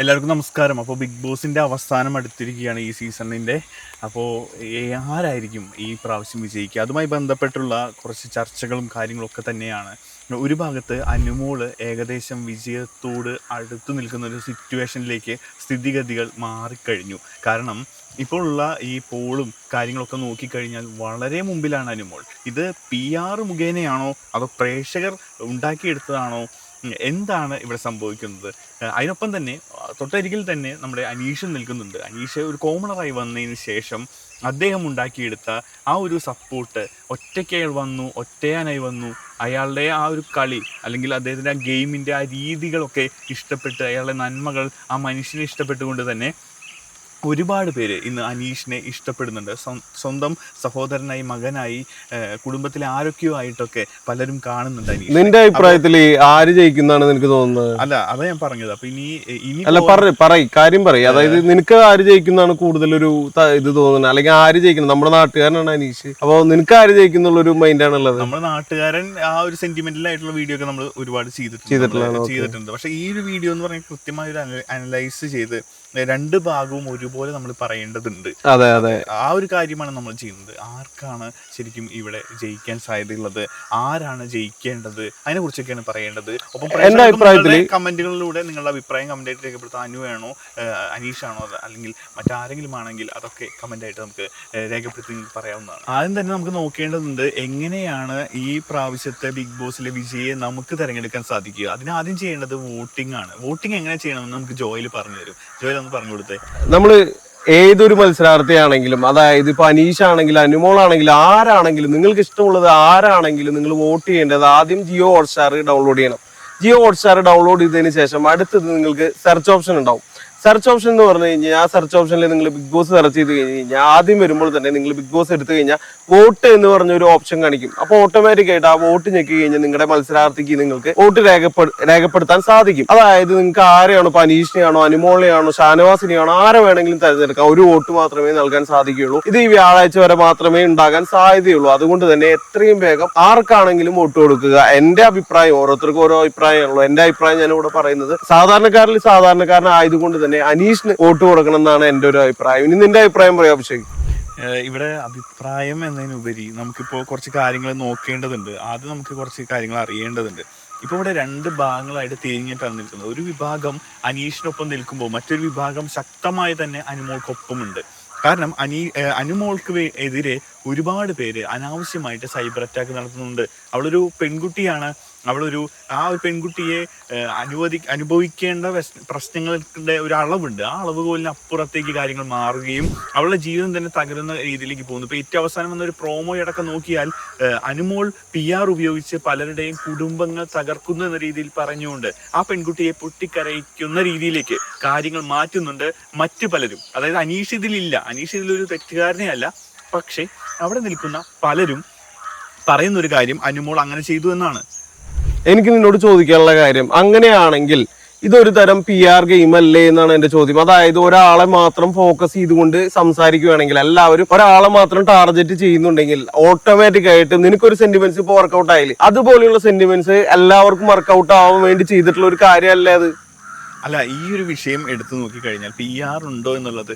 എല്ലാവർക്കും നമസ്കാരം. അപ്പോൾ ബിഗ് ബോസിന്റെ അവസാനം അടുത്തിരിക്കുകയാണ് ഈ സീസണിന്റെ അപ്പോൾ ആരായിരിക്കും ഈ പ്രാവശ്യം വിജയിക്കുക? അതുമായി ബന്ധപ്പെട്ടുള്ള കുറച്ച് ചർച്ചകളും കാര്യങ്ങളൊക്കെ തന്നെയാണ്. ഒരു ഭാഗത്ത് അനുമോൾ ഏകദേശം വിജയത്തോട് അടുത്തു നിൽക്കുന്ന ഒരു സിറ്റുവേഷനിലേക്ക് സ്ഥിതിഗതികൾ മാറിക്കഴിഞ്ഞു. കാരണം ഇപ്പോൾ ഉള്ള ഈ പോളും കാര്യങ്ങളൊക്കെ നോക്കിക്കഴിഞ്ഞാൽ വളരെ മുമ്പിലാണ് അനുമോൾ. ഇത് പി ആർ മുഖേനയാണോ? അതോ പ്രേക്ഷകർ ഉണ്ടാക്കിയെടുത്തതാണോ? എന്താണ് ഇവിടെ സംഭവിക്കുന്നത്? അതിനൊപ്പം തന്നെ തൊട്ടരികിൽ തന്നെ നമ്മുടെ അനീഷ് നിൽക്കുന്നുണ്ട്. അനീഷ് ഒരു കോമണറായി വന്നതിന് ശേഷം അദ്ദേഹം ഉണ്ടാക്കിയെടുത്ത ആ ഒരു സപ്പോർട്ട് ഒറ്റയ്ക്ക് അയാൾ വന്നു ഒറ്റയാനായി വന്നു. അയാളുടെ ആ ഒരു കളി അല്ലെങ്കിൽ അദ്ദേഹത്തിന്റെ ആ ഗെയിമിന്റെ ആ രീതികളൊക്കെ ഇഷ്ടപ്പെട്ട് അയാളുടെ നന്മകൾ ആ മനുഷ്യനെ ഇഷ്ടപ്പെട്ടുകൊണ്ട് തന്നെ ഒരുപാട് പേര് ഇന്ന് അനീഷിനെ ഇഷ്ടപ്പെടുന്നുണ്ട്. സ്വന്തം സഹോദരനായി മകനായി കുടുംബത്തിലെ ആരൊക്കെയോ ആയിട്ടൊക്കെ പലരും കാണുന്നുണ്ട് അനീഷ്. നിന്റെ അഭിപ്രായത്തിൽ ആര് ജയിക്കുന്നതാണ് നിനക്ക് തോന്നുന്നത്? അല്ല അതാ ഞാൻ പറഞ്ഞത്. അപ്പൊ ഇനി ഇനി അല്ല പറ പറയ് കാര്യം പറയ്. അതായത് നിനക്ക് ആര് ജയിക്കുന്നതാണ് കൂടുതലൊരു ത- ഇത് തോന്നുന്നത്? അല്ലെങ്കിൽ ആര് ജയിക്കുന്നത് നമ്മുടെ നാട്ടുകാരനാണ് അനീഷ്. അപ്പൊ നിനക്ക് ആര് ജയിക്കുന്ന ഒരു മൈൻഡാണ് ഉള്ളത് നമ്മുടെ നാട്ടുകാരൻ ആ ഒരു സെന്റിമെന്റൽ ആയിട്ടുള്ള വീഡിയോ ഒക്കെ നമ്മൾ ഒരുപാട് ചെയ്തിട്ടുണ്ട്. ചെയ്തിട്ടുള്ളതാണ്, നമ്മൾ okay. ചെയ്തിട്ടുണ്ട്. പക്ഷെ ഈ ഒരു വീഡിയോ എന്ന് പറഞ്ഞാൽ കൃത്യമായ ഒരു അനലൈസ് ചെയ്ത് രണ്ട് ഭാഗവും ഒരുപോലെ നമ്മൾ പറയേണ്ടതുണ്ട്. അതെ അതെ. ആ ഒരു കാര്യമാണ് നമ്മൾ ചെയ്യുന്നത്. ആർക്കാണ് ശരിക്കും ഇവിടെ ജയിക്കാൻ സാധ്യതയുള്ളത്? ആരാണ് ജയിക്കേണ്ടത്? അതിനെ കുറിച്ചൊക്കെയാണ് പറയേണ്ടത്. ഒപ്പം എന്റെ അഭിപ്രായത്തിൽ കമന്റുകളിലൂടെ നിങ്ങളുടെ അഭിപ്രായം കമന്റ് ആയിട്ട് രേഖപ്പെടുത്താൻ അനു ആണോ അനീഷ് ആണോ അല്ലെങ്കിൽ മറ്റാരെങ്കിലും ആണെങ്കിൽ അതൊക്കെ കമന്റ് ആയിട്ട് നമുക്ക് രേഖപ്പെടുത്തി പറയാവുന്നതാണ്. ആദ്യം തന്നെ നമുക്ക് നോക്കേണ്ടതുണ്ട് എങ്ങനെയാണ് ഈ പ്രാവശ്യത്തെ ബിഗ് ബോസിലെ വിജയെ നമുക്ക് തിരഞ്ഞെടുക്കാൻ സാധിക്കുക? അതിനാദ്യം ചെയ്യേണ്ടത് വോട്ടിംഗ് ആണ്. വോട്ടിംഗ് എങ്ങനെ ചെയ്യണമെന്ന് നമുക്ക് ജോയിൽ പറഞ്ഞു തരും ജോയിൽ പറഞ്ഞു നമ്മൾ ഏതൊരു മത്സരാർത്ഥിയാണെങ്കിലും അതായത് ഇപ്പൊ അനീഷ് ആണെങ്കിലും അനുമോൾ ആണെങ്കിലും ആരാണെങ്കിലും നിങ്ങൾക്ക് ഇഷ്ടമുള്ളത് ആരാണെങ്കിലും നിങ്ങൾ വോട്ട് ചെയ്യേണ്ടത് ആദ്യം ജിയോ ഹോട്ട്സ്റ്റാർ ഡൗൺലോഡ് ചെയ്യണം. ജിയോ ഹോട്ട്സ്റ്റാർ ഡൗൺലോഡ് ചെയ്തതിന് ശേഷം അടുത്തത് നിങ്ങൾക്ക് സെർച്ച് ഓപ്ഷൻ ഉണ്ടാവും. സെർച്ച് ഓപ്ഷൻ എന്ന് പറഞ്ഞു കഴിഞ്ഞാൽ ആ സെർച്ച് ഓപ്ഷനിൽ നിങ്ങൾ ബിഗ് ബോസ് സെർച്ച് ചെയ്ത് കഴിഞ്ഞ് കഴിഞ്ഞാൽ ആദ്യം വരുമ്പോൾ തന്നെ നിങ്ങൾ ബിഗ് ബോസ് എടുത്തു കഴിഞ്ഞാൽ വോട്ട് എന്ന് പറഞ്ഞ ഒരു ഓപ്ഷൻ കാണിക്കും. അപ്പോൾ ഓട്ടോമാറ്റിക് ആയിട്ട് ആ വോട്ട് ഞെക്കി കഴിഞ്ഞാൽ നിങ്ങളുടെ മത്സരാർത്ഥിക്ക് നിങ്ങൾക്ക് വോട്ട് രേഖപ്പെ രേഖപ്പെടുത്താൻ സാധിക്കും. അതായത് നിങ്ങൾക്ക് ആരെയാണോ ഇപ്പൊ അനീഷിനെയാണോ അനുമോളിനെയാണോ ഷാനവാസിനെയാണോ ആരെ വേണമെങ്കിലും തിരഞ്ഞെടുക്കാം. ഒരു വോട്ട് മാത്രമേ നൽകാൻ സാധിക്കുകയുള്ളൂ. ഇത് ഈ വ്യാഴാഴ്ച വരെ മാത്രമേ ഉണ്ടാകാൻ സാധ്യതയുള്ളൂ. അതുകൊണ്ട് തന്നെ എത്രയും വേഗം ആർക്കാണെങ്കിലും വോട്ട് കൊടുക്കുക. എന്റെ അഭിപ്രായം ഓരോരുത്തർക്കും ഓരോ അഭിപ്രായമാണല്ലോ എന്റെ അഭിപ്രായം ഞാൻ ഇവിടെ പറയുന്നത് സാധാരണക്കാരിൽ സാധാരണക്കാരനായതുകൊണ്ട് തന്നെ അനീഷിന് വോട്ട് കൊടുക്കണം എന്നാണ് എന്റെ ഒരു അഭിപ്രായം. ഇനി നിന്റെ അഭിപ്രായം പറയാം അഭിഷേക്. ഇവിടെ അഭിപ്രായം എന്നതിനുപരി നമുക്കിപ്പോൾ കുറച്ച് കാര്യങ്ങൾ നോക്കേണ്ടതുണ്ട്. ആദ്യം നമുക്ക് കുറച്ച് കാര്യങ്ങൾ അറിയേണ്ടതുണ്ട്. ഇപ്പോൾ ഇവിടെ രണ്ട് ഭാഗങ്ങളായിട്ട് തിരിഞ്ഞിട്ടാണ് നിൽക്കുന്നത്. ഒരു വിഭാഗം അനീഷിനൊപ്പം നിൽക്കുമ്പോൾ മറ്റൊരു വിഭാഗം ശക്തമായി തന്നെ അനുമോൾക്കൊപ്പമുണ്ട്. കാരണം അനി അനുമോൾക്ക് എതിരെ ഒരുപാട് പേര് അനാവശ്യമായിട്ട് സൈബർ അറ്റാക്ക് നടത്തുന്നുണ്ട്. അവളൊരു പെൺകുട്ടിയാണ്. അവളൊരു ആ ഒരു പെൺകുട്ടിയെ അനുവദി അനുഭവിക്കേണ്ട പ്രശ്നങ്ങളുടെ ഒരു അളവുണ്ട്. ആ അളവ് പോലും അപ്പുറത്തേക്ക് കാര്യങ്ങൾ മാറുകയും അവളുടെ ജീവിതം തന്നെ തകരുന്ന രീതിയിലേക്ക് പോകുന്നു. ഇപ്പൊ ഏറ്റവും അവസാനം വന്ന ഒരു പ്രോമോ അടക്കം നോക്കിയാൽ അനുമോൾ പി ആർ ഉപയോഗിച്ച് പലരുടെയും കുടുംബങ്ങൾ തകർക്കുന്നു എന്ന രീതിയിൽ പറഞ്ഞുകൊണ്ട് ആ പെൺകുട്ടിയെ പൊട്ടിക്കരയിക്കുന്ന രീതിയിലേക്ക് കാര്യങ്ങൾ മാറ്റുന്നുണ്ട് മറ്റു പലരും. അതായത് അനീഷ് ഇതിലില്ല. അനീഷ് ഇതിലൊരു തെറ്റുകാരനെ അല്ല പക്ഷേ അവിടെ നിൽക്കുന്ന പലരും പറയുന്ന ഒരു കാര്യം അനുമോൾ അങ്ങനെ ചെയ്തു എന്നാണ്. എനിക്ക് നിന്നോട് ചോദിക്കാനുള്ള കാര്യം. അങ്ങനെയാണെങ്കിൽ ഇതൊരു തരം പി ആർ ഗെയിം അല്ലേ എന്നാണ് എന്റെ ചോദ്യം. അതായത് ഒരാളെ മാത്രം ഫോക്കസ് ചെയ്തുകൊണ്ട് സംസാരിക്കുകയാണെങ്കിൽ എല്ലാവരും ഒരാളെ മാത്രം ടാർഗറ്റ് ചെയ്യുന്നുണ്ടെങ്കിൽ ഓട്ടോമാറ്റിക് ആയിട്ട് നിനക്കൊരു സെന്റിമെന്റ്സ് ഇപ്പൊ വർക്കൗട്ട് ആയില്ലേ? അതുപോലെയുള്ള സെന്റിമെന്റ്സ് എല്ലാവർക്കും വർക്കൗട്ട് ആവാൻ വേണ്ടി ചെയ്തിട്ടുള്ള ഒരു കാര്യമല്ലേ അത്? അല്ല ഈ ഒരു വിഷയം എടുത്തു നോക്കിക്കഴിഞ്ഞാൽ പി ആർ ഉണ്ടോ എന്നുള്ളത്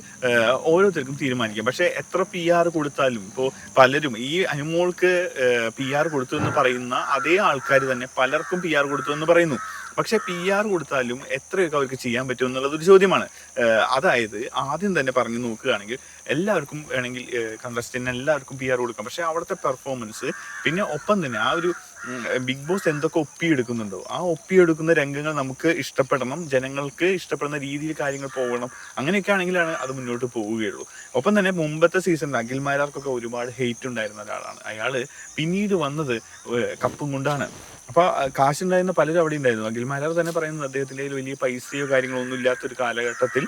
ഓരോരുത്തർക്കും തീരുമാനിക്കാം. പക്ഷെ എത്ര പി ആർ കൊടുത്താലും ഇപ്പോൾ പലരും ഈ അനുമോൾക്ക് പി ആർ കൊടുത്തു എന്ന് പറയുന്ന അതേ ആൾക്കാർ തന്നെ പലർക്കും പി ആർ കൊടുത്തു എന്ന് പറയുന്നു. പക്ഷെ പി ആർ കൊടുത്താലും എത്രയൊക്കെ അവർക്ക് ചെയ്യാൻ പറ്റും എന്നുള്ളത് ഒരു ചോദ്യമാണ് അതായത് ആദ്യം തന്നെ പറഞ്ഞു നോക്കുകയാണെങ്കിൽ എല്ലാവർക്കും വേണമെങ്കിൽ കണ്ടസ്റ്റന്റ് എല്ലാവർക്കും പി ആർ കൊടുക്കാം. പക്ഷേ അവിടുത്തെ പെർഫോമൻസ് പിന്നെ ഒപ്പം തന്നെ ആ ഒരു ബിഗ് ബോസ് എന്തൊക്കെ ഒപ്പിയെടുക്കുന്നുണ്ടോ ആ ഒപ്പിയെടുക്കുന്ന രംഗങ്ങൾ നമുക്ക് ഇഷ്ടപ്പെടണം ജനങ്ങൾക്ക് ഇഷ്ടപ്പെടുന്ന രീതിയിൽ കാര്യങ്ങൾ പോകണം അങ്ങനെയൊക്കെ ആണെങ്കിലാണ് അത് മുന്നോട്ട് പോവുകയുള്ളൂ. ഒപ്പം തന്നെ മുമ്പത്തെ സീസണിൽ അഖിൽമാരാർക്കൊക്കെ ഒരുപാട് ഹെയ്റ്റ് ഉണ്ടായിരുന്ന ഒരാളാണ്. അയാൾ പിന്നീട് വന്നത് കപ്പും കൊണ്ടാണ്. അപ്പൊ കാശുണ്ടായിരുന്ന പലരും അവിടെ ഉണ്ടായിരുന്നു. അഖിൽ മാലാർ തന്നെ പറയുന്നത് അദ്ദേഹത്തിന്റെ കയ്യിൽ വലിയ പൈസയോ കാര്യങ്ങളോ ഒന്നും ഇല്ലാത്തൊരു കാലഘട്ടത്തിൽ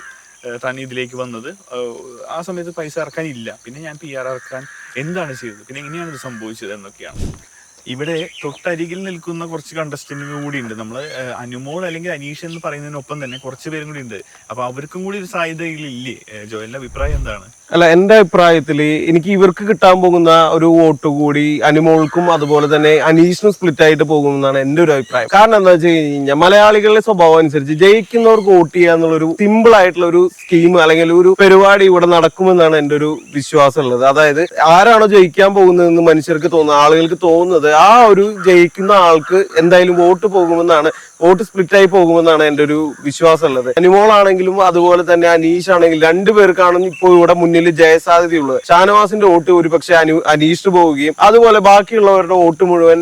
താൻ ഇതിലേക്ക് വന്നത്. ആ സമയത്ത് പൈസ ഇറക്കാനില്ല. പിന്നെ ഞാൻ പി ആർ ഇറക്കാൻ എന്താണ് ചെയ്തത്? പിന്നെ എങ്ങനെയാണ് ഇത് സംഭവിച്ചത് എന്നൊക്കെയാണ്. ഇവിടെ തൊട്ടരികിൽ നിൽക്കുന്ന കുറച്ച് കണ്ടസ്റ്റന്റുകൾ കൂടി ഉണ്ട് നമ്മൾ അനുമോൾ അല്ലെങ്കിൽ അനീഷ് എന്ന് പറയുന്നതിനൊപ്പം തന്നെ കുറച്ച് പേരും കൂടി ഉണ്ട്. അപ്പൊ അവർക്കും കൂടി ഒരു സാധ്യതയില്ലേ ഏഹ്, ജോയലിന്റെ അഭിപ്രായം എന്താണ്? അല്ല എന്റെ അഭിപ്രായത്തിൽ എനിക്ക് ഇവർക്ക് കിട്ടാൻ പോകുന്ന ഒരു വോട്ട് കൂടി അനുമോൾക്കും അതുപോലെ തന്നെ അനീഷിനും സ്പ്ലിറ്റ് ആയിട്ട് പോകുമെന്നാണ് എന്റെ ഒരു അഭിപ്രായം. കാരണം എന്താ വെച്ച് കഴിഞ്ഞാൽ മലയാളികളുടെ സ്വഭാവം അനുസരിച്ച് ജയിക്കുന്നവർക്ക് വോട്ട് ചെയ്യുക എന്നുള്ളൊരു സിമ്പിൾ ആയിട്ടുള്ള ഒരു സ്കീം അല്ലെങ്കിൽ ഒരു പരിപാടി ഇവിടെ നടക്കുമെന്നാണ് എന്റെ ഒരു വിശ്വാസം ഉള്ളത്. അതായത് ആരാണോ ജയിക്കാൻ പോകുന്നതെന്ന് മനുഷ്യർക്ക് തോന്നുന്നത് ആളുകൾക്ക് തോന്നുന്നത് ആ ഒരു ജയിക്കുന്ന ആൾക്ക് എന്തായാലും വോട്ട് പോകുമെന്നാണ് വോട്ട് സ്പ്ലിറ്റ് ആയി പോകുമെന്നാണ് എന്റെ ഒരു വിശ്വാസം ഉള്ളത് അനിമോൾ ആണെങ്കിലും അതുപോലെ തന്നെ അനീഷ് ആണെങ്കിലും രണ്ടുപേർക്കാണ് ഇപ്പോൾ ഇവിടെ മുന്നിൽ ജയസാധ്യതയുള്ളത്. ഷാനവാസിന്റെ വോട്ട് ഒരുപക്ഷെ അനു അനീഷിന് പോവുകയും അതുപോലെ ബാക്കിയുള്ളവരുടെ വോട്ട് മുഴുവൻ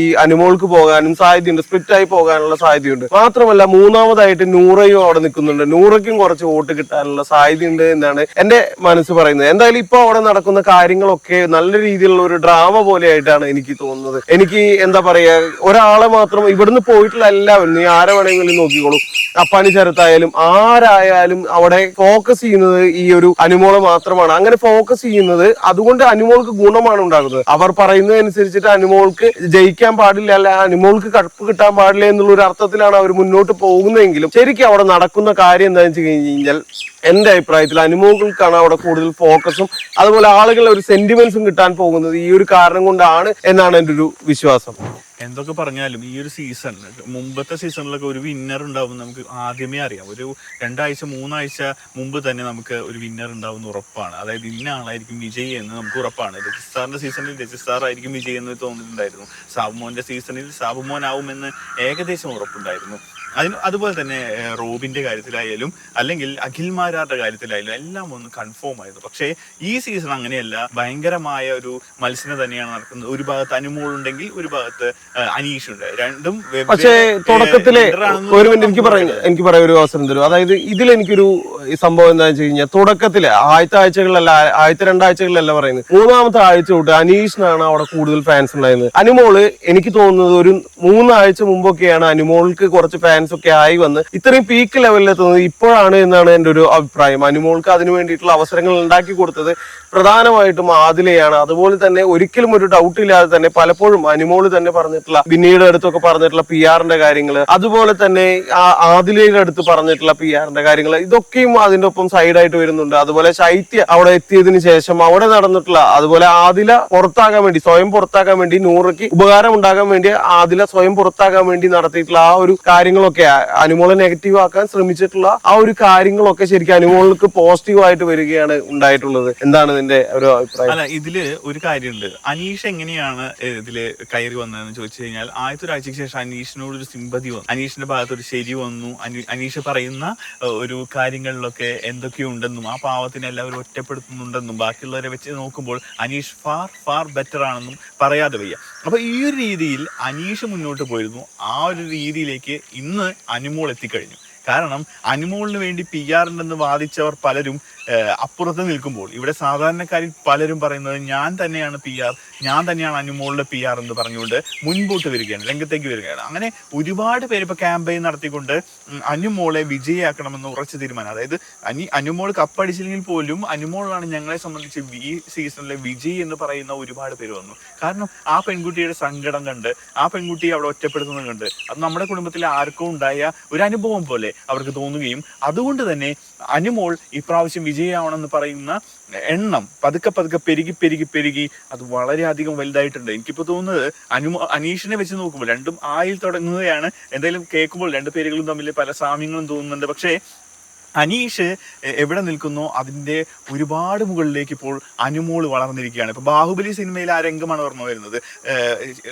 ഈ അനുമോൾക്ക് പോകാനും സാധ്യതയുണ്ട്. സ്പ്ലിറ്റ് ആയി പോകാനുള്ള സാധ്യതയുണ്ട്. മാത്രമല്ല മൂന്നാമതായിട്ട് നൂറയും അവിടെ നിൽക്കുന്നുണ്ട്. നൂറയ്ക്കും കുറച്ച് വോട്ട് കിട്ടാനുള്ള സാധ്യതയുണ്ട് എന്നാണ് എന്റെ മനസ്സ് പറയുന്നത്. എന്തായാലും ഇപ്പൊ അവിടെ നടക്കുന്ന കാര്യങ്ങളൊക്കെ നല്ല രീതിയിലുള്ള ഒരു ഡ്രാമ പോലെയായിട്ടാണ് എനിക്ക് തോന്നുന്നത്. എനിക്ക് എന്താ പറയാ ഒരാളെ മാത്രം ഇവിടുന്ന് പോയിട്ടുള്ള എല്ലാവരും നീ ആരെ വേണമെങ്കിലും നോക്കിക്കോളൂ. അപ്പാനി ശരത്തായാലും ആരായാലും അവിടെ ഫോക്കസ് ചെയ്യുന്നത് ഈ ഒരു അനുമോൾ മാത്രമാണ്. അങ്ങനെ ഫോക്കസ് ചെയ്യുന്നത് അതുകൊണ്ട് അനുമോൾക്ക് ഗുണമാണ് ഉണ്ടാകുന്നത്. അവർ പറയുന്നതനുസരിച്ചിട്ട് അനുമോൾക്ക് ജയിക്കാൻ പാടില്ല അല്ല അനുമോൾക്ക് കടുപ്പ് കിട്ടാൻ പാടില്ല എന്നുള്ള ഒരു അർത്ഥത്തിലാണ് അവർ മുന്നോട്ട് പോകുന്നതെങ്കിലും ശരിക്കും അവിടെ നടക്കുന്ന കാര്യം എന്താണെന്ന് വെച്ച് കഴിഞ്ഞാൽ എന്റെ അഭിപ്രായത്തിൽ അനുമോകൾക്കാണ് അവിടെ കൂടുതൽ ഫോക്കസും അതുപോലെ ആളുകളുടെ ഒരു സെന്റിമെന്റ്സും കിട്ടാൻ പോകുന്നത് ഈ ഒരു കാരണം കൊണ്ടാണ് എന്നാണ് എന്റെ ഒരു വിശ്വാസം. എന്തൊക്കെ പറഞ്ഞാലും ഈ ഒരു സീസൺ മുമ്പത്തെ സീസണിലൊക്കെ ഒരു വിന്നർ ഉണ്ടാവും നമുക്ക് ആദ്യമേ അറിയാം. ഒരു രണ്ടാഴ്ച മൂന്നാഴ്ച മുമ്പ് തന്നെ നമുക്ക് ഒരു വിന്നർ ഉണ്ടാവും ഉറപ്പാണ്. അതായത് ഇന്ന ആളായിരിക്കും വിജയ് എന്ന് നമുക്ക് ഉറപ്പാണ്. രജിസ്റ്റാറിന്റെ സീസണിൽ രജിസ്റ്റാർ ആയിരിക്കും വിജയ് എന്ന് തോന്നിയിട്ടുണ്ടായിരുന്നു. സാബുമോന്റെ സീസണിൽ സാബുമോൻ ആവുമെന്ന് ഏകദേശം ഉറപ്പുണ്ടായിരുന്നു. അതിന് അതുപോലെ തന്നെ റോബിന്റെ കാര്യത്തിലായാലും അല്ലെങ്കിൽ അഖിൽമാരാരുടെ കാര്യത്തിലായാലും എല്ലാം ഒന്ന് കൺഫേം ആയിരുന്നു. പക്ഷേ ഈ സീസൺ അങ്ങനെയല്ല. ഭയങ്കരമായ ഒരു മത്സരം തന്നെയാണ് നടക്കുന്നത്. ഒരു ഭാഗത്ത് അനുമോൾ ഉണ്ടെങ്കിൽ ഒരു ഭാഗത്ത് അനീഷ് ഉണ്ട്. രണ്ടും പക്ഷേ തുടക്കത്തിലെ ഒരു മിനിറ്റ് എനിക്ക് പറയാം എനിക്ക് പറയാൻ ഒരു അവസരം തരും അതായത് ഇതിൽ എനിക്കൊരു സംഭവം എന്താണെന്ന് വെച്ച് കഴിഞ്ഞാൽ തുടക്കത്തിലെ ആദ്യത്തെ ആഴ്ചകളിലല്ല ആദ്യത്തെ രണ്ടാഴ്ചകളിലല്ല പറയുന്നത്. മൂന്നാമത്തെ ആഴ്ച തൊട്ട് അനീഷിനാണ് അവിടെ കൂടുതൽ ഫാൻസ് ഉണ്ടായിരുന്നത്. അനുമോൾ എനിക്ക് തോന്നുന്നത് ഒരു മൂന്നാഴ്ച മുമ്പൊക്കെയാണ് അനുമോൾക്ക് കുറച്ച് ഫാൻസ് ഒക്കെ ആയി വന്ന് ഇത്രയും പീക്ക് ലെവലിൽ എത്തുന്നത് ഇപ്പോഴാണ് എന്നാണ് എന്റെ ഒരു അഭിപ്രായം. അനുമോൾക്ക് അതിനു വേണ്ടിയിട്ടുള്ള അവസരങ്ങൾ ഉണ്ടാക്കി കൊടുത്തത് പ്രധാനമായിട്ടും ആദിലയാണ്. അതുപോലെ തന്നെ ഒരിക്കലും ഒരു ഡൗട്ട് ഇല്ലാതെ തന്നെ പലപ്പോഴും അനുമോൾ തന്നെ പറഞ്ഞിട്ടുള്ള പിന്നീട് അടുത്തൊക്കെ പറഞ്ഞിട്ടുള്ള പി ആറിന്റെ കാര്യങ്ങൾ അതുപോലെ തന്നെ ആദിലയുടെ അടുത്ത് പറഞ്ഞിട്ടുള്ള പി ആറിന്റെ കാര്യങ്ങൾ ഇതൊക്കെയും അതിന്റെ ഒപ്പം സൈഡായിട്ട് വരുന്നുണ്ട്. അതുപോലെ ശൈത്യ അവിടെ എത്തിയതിനു ശേഷം അവിടെ നടന്നിട്ടുള്ള അതുപോലെ ആദില പുറത്താകാൻ വേണ്ടി സ്വയം പുറത്താക്കാൻ വേണ്ടി നൂറയ്ക്ക് ഉപകാരം ഉണ്ടാകാൻ വേണ്ടി ആദില സ്വയം പുറത്താക്കാൻ വേണ്ടി നടത്തിയിട്ടുള്ള ആ ഒരു കാര്യങ്ങളൊക്കെ ആ- അനുമോളെ നെഗറ്റീവ് ആക്കാൻ ശ്രമിച്ചിട്ടുള്ള ആ ഒരു കാര്യങ്ങളൊക്കെ ശരിക്കും അനുമോൾക്ക് പോസിറ്റീവ് ആയിട്ട് വരികയാണ് ഉണ്ടായിട്ടുള്ളത്. എന്താണ് നിന്റെ ഒരു അഭിപ്രായം? അല്ല ഇതിൽ ഒരു കാര്യമുണ്ട്. അനീഷ് എങ്ങനെയാണ് ഇതിൽ കയറി വന്നതെന്ന് ചോദിച്ചു കഴിഞ്ഞാൽ ആദ്യത്തെ ഒരാഴ്ചക്ക് ശേഷം അനീഷിനോട് ഒരു സിമ്പതി വന്നു. അനീഷിന്റെ ഭാഗത്ത് ഒരു ശരി വന്നു. അനീഷ് പറയുന്ന ഒരു കാര്യങ്ങളിലൊക്കെ എന്തൊക്കെയുണ്ടെന്നും ആ പാവത്തിനെ എല്ലാവരും ഒറ്റപ്പെടുത്തുന്നുണ്ടെന്നും ബാക്കിയുള്ളവരെ വെച്ച് നോക്കുമ്പോൾ അനീഷ് ഫാർ ഫാർ ബെറ്റർ ആണെന്നും പറയാതെ വയ്യ. അപ്പൊ ഈ ഒരു രീതിയിൽ അനീഷ് മുന്നോട്ട് പോയിരുന്നു. ആ ഒരു രീതിയിലേക്ക് ഇന്ന് അനുമോൾ എത്തിക്കഴിഞ്ഞു. കാരണം അനുമോളിന് വേണ്ടി പി ആർ ഉണ്ടെന്ന് വാദിച്ചവർ പലരും അപ്പുറത്ത് നിൽക്കുമ്പോൾ ഇവിടെ സാധാരണക്കാരിൽ പലരും പറയുന്നത് ഞാൻ തന്നെയാണ് പി ആർ ഞാൻ തന്നെയാണ് അനുമോളുടെ പി ആർ എന്ന് പറഞ്ഞുകൊണ്ട് മുൻപോട്ട് വരികയാണ് രംഗത്തേക്ക് വരികയാണ്. അങ്ങനെ ഒരുപാട് പേര് ഇപ്പൊ ക്യാമ്പയിൻ നടത്തിക്കൊണ്ട് അനുമോളെ വിജയിയാക്കണമെന്ന് ഉറച്ച തീരുമാനം. അതായത് അനി അനുമോൾ കപ്പടിച്ചില്ലെങ്കിൽ പോലും അനുമോളാണ് ഞങ്ങളെ സംബന്ധിച്ച് ഈ സീസണിലെ വിജയ് എന്ന് പറയുന്ന ഒരുപാട് പേര് വന്നു. കാരണം ആ പെൺകുട്ടിയുടെ സങ്കടം കണ്ട് ആ പെൺകുട്ടിയെ അവിടെ ഒറ്റപ്പെടുത്തുന്നത് കണ്ട് അത് നമ്മുടെ കുടുംബത്തിലെ ആർക്കും ഉണ്ടായ ഒരു അനുഭവം പോലെ അവർക്ക് തോന്നുകയും അതുകൊണ്ട് തന്നെ അനുമോൾ ഇപ്രാവശ്യം വിജയമാണെന്ന് പറയുന്ന എണ്ണം പതുക്കെ പതുക്കെ പെരുകി പെരുകി പെരുകി അത് വളരെയധികം വലുതായിട്ടുണ്ട്. എനിക്കിപ്പോൾ തോന്നുന്നത് അനുമോ അനീഷിനെ വെച്ച് നോക്കുമ്പോൾ രണ്ടും ആയിൽ തുടങ്ങുകയാണ്. എന്തായാലും കേൾക്കുമ്പോൾ രണ്ട് പേരുകളും തമ്മിൽ പല സാമ്യങ്ങളും തോന്നുന്നുണ്ട്. പക്ഷേ അനീഷ് എവിടെ നിൽക്കുന്നു? അതിന്റെ ഒരുപാട് മുകളിലേക്ക് ഇപ്പോൾ അനുമോൾ വളർന്നിരിക്കുകയാണ്. ഇപ്പോൾ ബാഹുബലി സിനിമയിൽ ആ രംഗമാണ് ഓർമ്മ വരുന്നത്.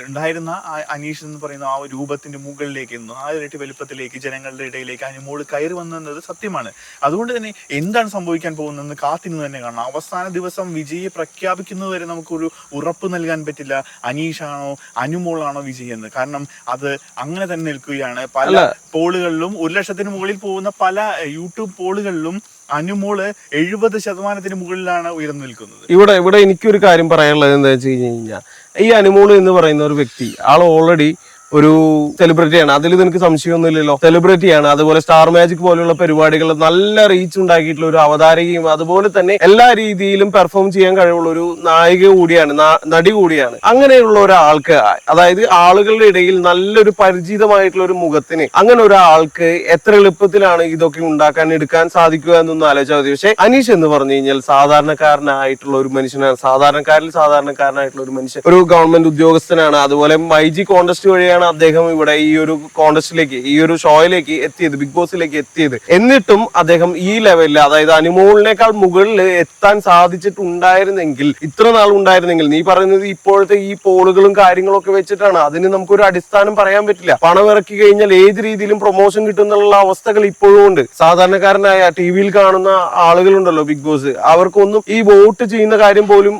ഉണ്ടായിരുന്ന ആ അനീഷ് എന്ന് പറയുന്ന ആ രൂപത്തിന്റെ രൂപത്തിന്റെ മുകളിലേക്ക് നിന്നു. ആ ഇരട്ടി വലുപ്പത്തിലേക്ക് ജനങ്ങളുടെ ഇടയിലേക്ക് അനുമോൾ കയറി വന്നത് സത്യമാണ്. അതുകൊണ്ട് തന്നെ എന്താണ് സംഭവിക്കാൻ പോകുന്നതെന്ന് കാത്തിന്ന് തന്നെ കാണണം. അവസാന ദിവസം വിജയെ പ്രഖ്യാപിക്കുന്നത് വരെ നമുക്കൊരു ഉറപ്പ് നൽകാൻ പറ്റില്ല. അനീഷാണോ അനുമോളാണോ വിജയ് എന്ന് കാരണം അത് അങ്ങനെ തന്നെ നിൽക്കുകയാണ്. പല പോളുകളിലും ഒരു ലക്ഷത്തിന് മുകളിൽ പോകുന്ന പല യൂട്യൂബ് പോളുകളിലും അനുമോൾ എഴുപത് ശതമാനത്തിന് മുകളിലാണ് ഉയർന്നു നിൽക്കുന്നത്. ഇവിടെ ഇവിടെ എനിക്കൊരു കാര്യം പറയാനുള്ളത് എന്താ വെച്ച് കഴിഞ്ഞ് കഴിഞ്ഞാൽ ഈ അനുമോൾ എന്ന് പറയുന്ന ഒരു വ്യക്തി ആൾ ഓൾറെഡി ഒരു സെലിബ്രിറ്റിയാണ് അതിൽ നിനക്ക് സംശയമൊന്നുമില്ലല്ലോ. സെലിബ്രിറ്റിയാണ് അതുപോലെ സ്റ്റാർ മാജിക് പോലുള്ള പരിപാടികൾ നല്ല റീച്ച് ഉണ്ടാക്കിയിട്ടുള്ള ഒരു അവതാരകയും അതുപോലെ തന്നെ എല്ലാ രീതിയിലും പെർഫോം ചെയ്യാൻ കഴിവുള്ള ഒരു നായിക കൂടിയാണ് നടി കൂടിയാണ്. അങ്ങനെയുള്ള ഒരാൾക്ക് അതായത് ആളുകളുടെ ഇടയിൽ നല്ലൊരു പരിചിതമായിട്ടുള്ള ഒരു മുഖത്തിന് അങ്ങനെ ഒരാൾക്ക് എത്ര എളുപ്പത്തിലാണ് ഇതൊക്കെ ഉണ്ടാക്കാൻ എടുക്കാൻ സാധിക്കുക എന്നൊന്നും ആലോചിച്ചാൽ മതി. പക്ഷെ അനീഷ് എന്ന് പറഞ്ഞു കഴിഞ്ഞാൽ സാധാരണക്കാരനായിട്ടുള്ള ഒരു മനുഷ്യനാണ്. സാധാരണക്കാരിൽ സാധാരണക്കാരനായിട്ടുള്ള ഒരു മനുഷ്യൻ. ഒരു ഗവൺമെന്റ് ഉദ്യോഗസ്ഥനാണ്. അതുപോലെ മൈജി കോണ്ടസ്റ്റ് വഴിയാണ് അദ്ദേഹം ഇവിടെ ഈ ഒരു കോണ്ടസ്റ്റിലേക്ക് ഈ ഒരു ഷോയിലേക്ക് എത്തിയത് ബിഗ് ബോസിലേക്ക് എത്തിയത്. എന്നിട്ടും അദ്ദേഹം ഈ ലെവലിൽ അതായത് അനുമോളിനേക്കാൾ മുകളിൽ എത്താൻ സാധിച്ചിട്ടുണ്ടായിരുന്നെങ്കിൽ ഇത്ര നാൾ ഉണ്ടായിരുന്നെങ്കിൽ നീ പറയുന്നത് ഇപ്പോഴത്തെ ഈ പോളുകളും കാര്യങ്ങളും ഒക്കെ വെച്ചിട്ടാണ്. അതിന് നമുക്കൊരു അടിസ്ഥാനം പറയാൻ പറ്റില്ല. പണം ഇറക്കി കഴിഞ്ഞാൽ ഏത് രീതിയിലും പ്രൊമോഷൻ കിട്ടുന്നുള്ള അവസ്ഥകൾ ഇപ്പോഴും ഉണ്ട്. സാധാരണക്കാരനായ ടി വിയിൽ കാണുന്ന ആളുകളുണ്ടല്ലോ ബിഗ് ബോസ് അവർക്കൊന്നും ഈ വോട്ട് ചെയ്യുന്ന കാര്യം പോലും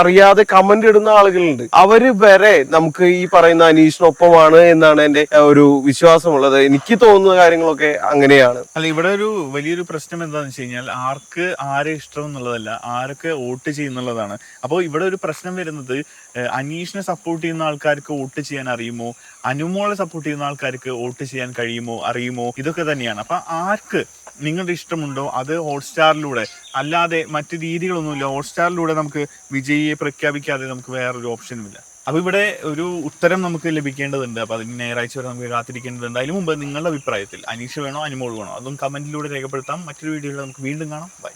അറിയാതെ കമന്റ് ഇടുന്ന ആളുകളുണ്ട്. അവർ വരെ നമുക്ക് ഈ പറയുന്ന അനീഷിനൊപ്പമാണ് എന്നാണ് എന്റെ ഒരു വിശ്വാസമുള്ളത്. എനിക്ക് തോന്നുന്ന കാര്യങ്ങളൊക്കെ അങ്ങനെയാണ്. അല്ല ഇവിടെ ഒരു വലിയൊരു പ്രശ്നം എന്താണെന്ന് വെച്ച് കഴിഞ്ഞാൽ ആർക്ക് ആരെ ഇഷ്ടം എന്നുള്ളതല്ല ആരൊക്കെ വോട്ട് ചെയ്യുന്നുള്ളതാണ്. അപ്പോൾ ഇവിടെ ഒരു പ്രശ്നം വരുന്നത് അനീഷിനെ സപ്പോർട്ട് ചെയ്യുന്ന ആൾക്കാർക്ക് വോട്ട് ചെയ്യാൻ അറിയുമോ? അനുമോളെ സപ്പോർട്ട് ചെയ്യുന്ന ആൾക്കാർക്ക് വോട്ട് ചെയ്യാൻ കഴിയുമോ? അറിയുമോ? ഇതൊക്കെ തന്നെയാണ്. അപ്പൊ ആർക്ക് നിങ്ങളുടെ ഇഷ്ടമുണ്ടോ? അത് ഹോട്ട്സ്റ്റാറിലൂടെ. അല്ലാതെ മറ്റു രീതികളൊന്നുമില്ല. ഹോട്ട്സ്റ്റാറിലൂടെ നമുക്ക് വിജയിയെ പ്രഖ്യാപിക്കാതെ നമുക്ക് വേറൊരു ഓപ്ഷനുമില്ല. അപ്പൊ ഇവിടെ ഒരു ഉത്തരം നമുക്ക് ലഭിക്കേണ്ടതുണ്ട്. അപ്പൊ അതിന് ഞായറാഴ്ച വരെ നമുക്ക് കാത്തിരിക്കേണ്ടതുണ്ട്. അതിനു മുമ്പ് നിങ്ങളുടെ അഭിപ്രായത്തിൽ അനീഷ് വേണോ അനുമോൾ വേണോ? അതും കമന്റിലൂടെ രേഖപ്പെടുത്താം. മറ്റൊരു വീഡിയോയിൽ നമുക്ക് വീണ്ടും കാണാം. ബൈ